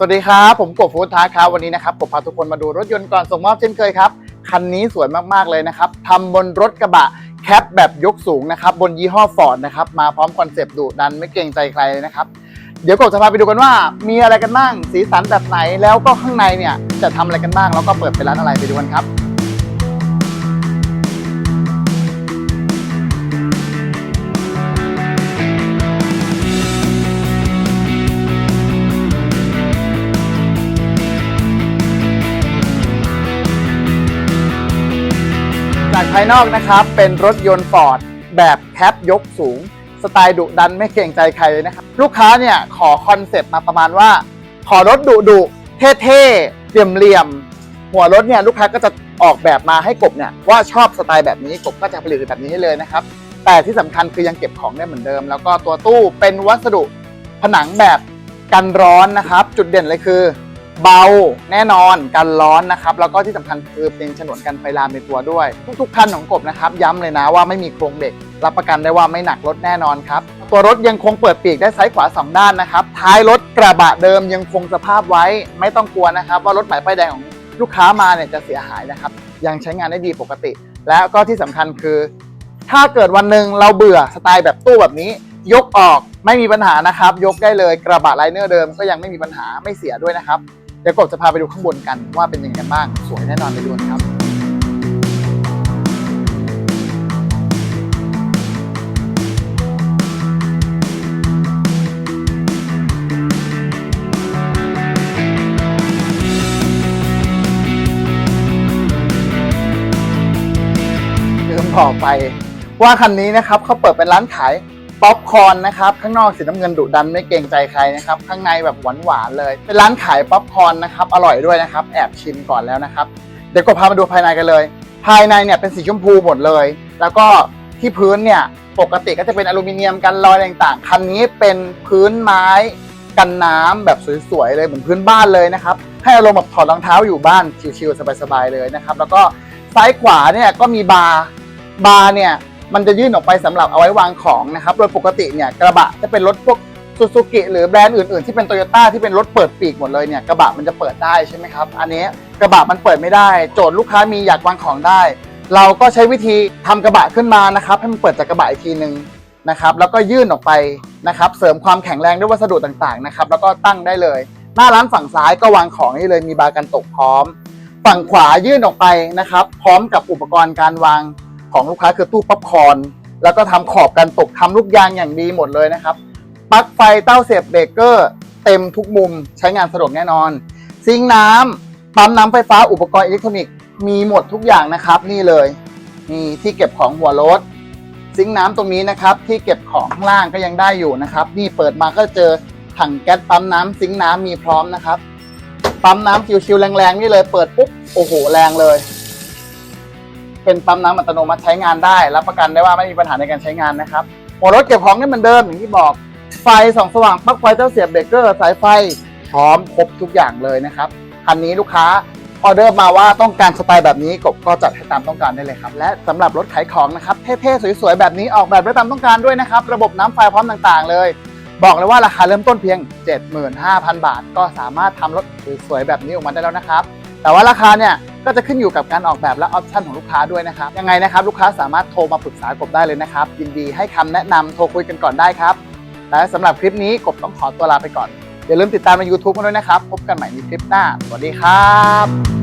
สวัสดีครับ ผมกบฟู้ดทาครับวันนี้นะครับกบพาทุกคนมาดูรถยนต์ก่อนส่งมอบเช่นเคยครับ คันนี้สวยมากๆเลยนะครับทำบนรถกระบะแคปแบบยกสูงนะครับ บนยี่ห้อฟอร์ดนะครับ มาพร้อมคอนเซปต์ดุดันไม่เกรงใจใครเลยนะครับ เดี๋ยวกบจะพาไปดูกันว่า มีอะไรกันบ้าง สีสันแบบไหนแล้วก็ข้างในเนี่ยจะทำอะไรกันบ้างแล้วก็เปิดเป็นร้านอะไรไปดูกันครับ จากภายนอกนะครับ เป็นรถยนต์ฟอร์ดแบบแคปยกสูง สไตล์ดุดันไม่เกรงใจใครเลยนะครับ ลูกค้าเนี่ยขอคอนเซปต์มาประมาณว่า ขอรถดุดุเท่ๆเหลี่ยมเหลี่ยมๆหัวรถเนี่ยลูกค้าก็จะออกแบบมาให้กบเนี่ยว่าชอบสไตล์แบบนี้กบก็จะผลิตแบบนี้ให้เลยนะครับ แต่ที่สำคัญคือยังเก็บของได้เหมือนเดิม แล้วก็ตัวตู้เป็นวัสดุผนังแบบกันร้อนนะครับ จุดเด่นเลยคือ เบาแน่นอนกันร้อนนะครับ แล้วก็ที่สำคัญคือเป็นฉนวนกันไฟลามในตัวด้วย ทุกๆคันของกบนะครับ ย้ำเลยนะว่าไม่มีโครงเด็ก รับประกันได้ว่าไม่หนักรถแน่นอนครับ ตัวรถยังคงเปิดปีกได้ซ้ายขวา2ด้านนะครับ ท้ายรถกระบะเดิมยังคงสภาพไว้ไม่ต้องกลัวนะครับ ว่ารถหม่ป้ายแดงของลูกค้ามาเนี่ยจะเสียหายนะครับ ยังใช้งานได้ดีปกติ แล้วก็ที่สำคัญคือ ถ้าเกิดวันหนึ่งเราเบื่อสไตล์แบบตู้แบบนี้ ยกออกไม่มีปัญหานะครับ ยกได้เลยกระบะไลเนอร์เดิมก็ยังไม่มีปัญหาไม่เสียด้วยนะครับ เดี๋ยวกบจะพาไปดูข้างบนกันว่าเป็นยังไงกันบ้าง สวยแน่นอนไปดูกันครับลืมบอกไปว่าคันนี้นะครับเขาเปิดเป็นร้านขาย ป๊อปคอร์นนะครับ ข้างนอกสีน้ำเงินดุดันไม่เกรงใจใครนะครับ ข้างในแบบหวานๆเลย เป็นร้านขายป๊อปคอร์นนะครับ อร่อยด้วยนะครับ แอบชิมก่อนแล้วนะครับ เดี๋ยวก็พามาดูภายในกันเลย ภายในเนี่ยเป็นสีชมพูหมดเลย แล้วก็ที่พื้นเนี่ยปกติก็จะเป็นอลูมิเนียมกันรอยต่างๆ คันนี้เป็นพื้นไม้กันน้ำแบบสวยๆเลยเหมือนพื้นบ้านเลยนะครับ ให้อารมณ์แบบถอดรองเท้าอยู่บ้านชิลๆสบายๆเลยนะครับ แล้วก็ซ้ายขวาเนี่ยก็มีบาร์บาร์เนี่ย มันจะยื่นออกไปสำหรับเอาไว้วางของนะครับ โดยปกติเนี่ยกระบะจะเป็นรถพวกซูซูกิหรือแบรนด์อื่นๆ ที่เป็นโตโยต้าที่เป็นรถเปิดปีกหมดเลยเนี่ยกระบะมันจะเปิดได้ใช่ไหมครับ อันนี้กระบะมันเปิดไม่ได้ โจทย์ลูกค้ามีอยากวางของได้ เราก็ใช้วิธีทำกระบะขึ้นมานะครับ ให้มันเปิดจากกระบะอีกทีหนึ่งนะครับ แล้วก็ยื่นออกไปนะครับ เสริมความแข็งแรงด้วยวัสดุต่างๆนะครับ แล้วก็ตั้งได้เลย หน้าร้านฝั่งซ้ายก็วางของนี่เลยมีบาร์กันตกพร้อม ฝั่งขวายื่นออกไปนะครับ พร้อมกับอุปกรณ์การวาง ของลูกค้าคือตู้ป๊อปคอนแล้วก็ทำขอบกันตกทำลูกยางอย่างดีหมดเลยนะครับปลั๊กไฟเต้าเสียบเบรกเกอร์เต็มทุกมุมใช้งานสะดวกแน่นอน ซิงน้ำปั๊มน้ำไฟฟ้าอุปกรณ์อิเล็กทรอนิกส์มีหมดทุกอย่างนะครับนี่เลยนี่ที่เก็บของหัวรถ ซิงน้ำตรงนี้นะครับที่เก็บของข้างล่างก็ยังได้อยู่นะครับ นี่เปิดมาก็เจอถังแก๊สปั๊มน้ำซิงน้ำมีพร้อมนะครับปั๊มน้ำชิวๆแรงๆนี่เลยเปิดปุ๊บโอ้โหแรงเลย เป็นปั๊มน้ำอัตโนมัติใช้งานได้ รับประกันได้ว่าไม่มีปัญหาในการใช้งานนะครับหัวรถเก็บของนี่เหมือนเดิมอย่างที่บอกไฟส่องสว่างปลั๊กไฟเจ้าเสียบเบรกเกอร์สายไฟพร้อมครบทุกอย่างเลยนะครับคันนี้ลูกค้าออเดอร์มาว่าต้องการสไตล์แบบนี้กบก็จัดให้ตามต้องการได้เลยครับ และสำหรับรถขายของนะครับเท่ๆสวยๆแบบนี้ออกแบบได้ตามต้องการด้วยนะครับ ระบบน้ำไฟพร้อมต่างๆ เลย บอกเลยว่าราคาเริ่มต้นเพียง 75,000 บาท ก็สามารถทำรถสวยๆแบบนี้ออกมาได้แล้วนะครับ แต่ว่าราคาเนี่ย ก็จะขึ้นอยู่กับการออกแบบและออปชันของลูกค้าด้วยนะครับยังไงนะครับลูกค้าสามารถโทรมาปรึกษากบได้เลยนะครับ ยินดีให้คำแนะนำโทรคุยกันก่อนได้ครับและสำหรับคลิปนี้กบต้องขอตัวลาไปก่อนอย่าลืมติดตามใน YouTube กันด้วยนะครับ พบกันใหม่ในคลิปหน้า สวัสดีครับ